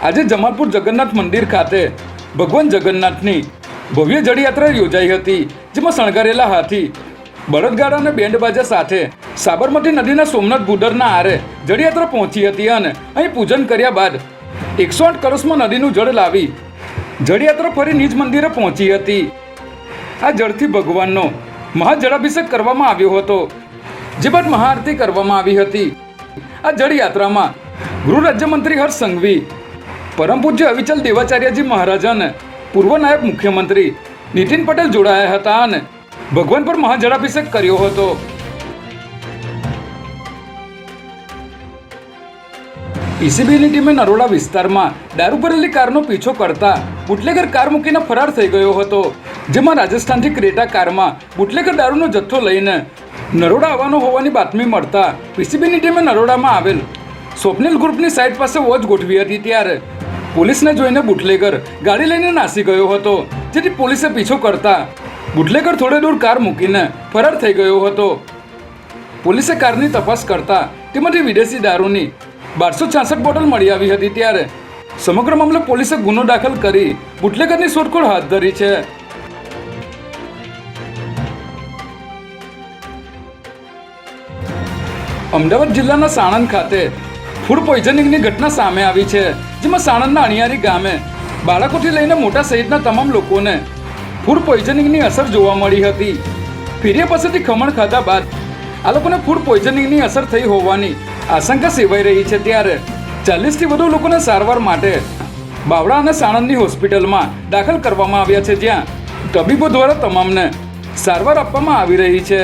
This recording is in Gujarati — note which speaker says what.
Speaker 1: આજે જમાલપુર જગન્નાથ મંદિર ખાતે ભગવાન જગન્નાથની ભવ્ય જળયાત્રા યોજાઈ હતી, જેમાં શણગારેલા હાથી, બળદગાડા અને બેન્ડ બાજા સાથે સાબરમતી નદીના સોમનાથ ગુડરના આરે જળયાત્રા પહોંચી હતી અને અહીં પૂજન કર્યા બાદ એકસો આઠ કળશમાં નદીનું જળ લાવી જળયાત્રા ફરી નિજ મંદિરે પહોંચી હતી. આ જળથી ભગવાનનો મહાજળાભિષેક કરવામાં આવ્યો હતો, જે બાદ મહાઆરતી કરવામાં આવી હતી. આ જળયાત્રામાં ગૃહ રાજ્યમંત્રી હર્ષ સંઘવી પરમ પૂજ્ય અવિચલ દેવાચાર્યજી મહારાજાને પૂર્વ નાયબ મુખ્યમંત્રી નીતિન પટેલ જોડાયા હતા અને ભગવાન પર મહાજળાભિષેક કર્યો હતો. ઈસીબીની ટીમે નરોડા વિસ્તારમાં દારૂ ભરેલી કારનો પીછો કરતા બુટલેગર કાર મૂકીને ફરાર થઈ ગયો હતો, જેમાં રાજસ્થાનથી ક્રેટા કારમાં બુટલેગર દારૂનો જથ્થો લઈને નરોડા આવવાનો હોવાની બાતમી મળતા પીસીબીની ટીમે નરોડામાં આવેલ સ્વપ્નિલ ગ્રુપની સાઇટ પાસે વોચ ગોઠવી હતી ત્યારે પોલીસને જોઈને બુટલેગર ગાડી લઈને નાસી ગયો હતો, જેથી પોલીસે પીછો કરતા બુટલેગર થોડે દૂર કાર મૂકીને ફરાર થઈ ગયો હતો. પોલીસે કારની તપાસ કરતા તેમાંથી વિદેશી દારૂની બારસો છાસઠ બોટલ મળી આવી હતી ત્યારે સમગ્ર મામલે પોલીસે ગુનો દાખલ કરી બુટલેગરની શોધખોળ હાથ ધરી છે. અમદાવાદ જિલ્લાના સાણંદ ખાતે ફૂડ પોઈઝનિંગની ઘટના સામે આવી છે, જેમાં સાણંદના અણિયારી ગામે બાળકોથી લઈને મોટા સહિતના તમામ લોકોને ફૂડ પોઈઝનિંગની અસર જોવા મળી હતી. ફેરિયા પાસેથી ખમણ ખાધા બાદ આ લોકોને ફૂડ પોઈઝનિંગની અસર થઈ હોવાની આશંકા સેવાઈ રહી છે ત્યારે ચાલીસથી વધુ લોકોને સારવાર માટે બાવડા અને સાણંદની હોસ્પિટલમાં દાખલ કરવામાં આવ્યા છે, જ્યાં તબીબો દ્વારા તમામને સારવાર આપવામાં આવી રહી છે.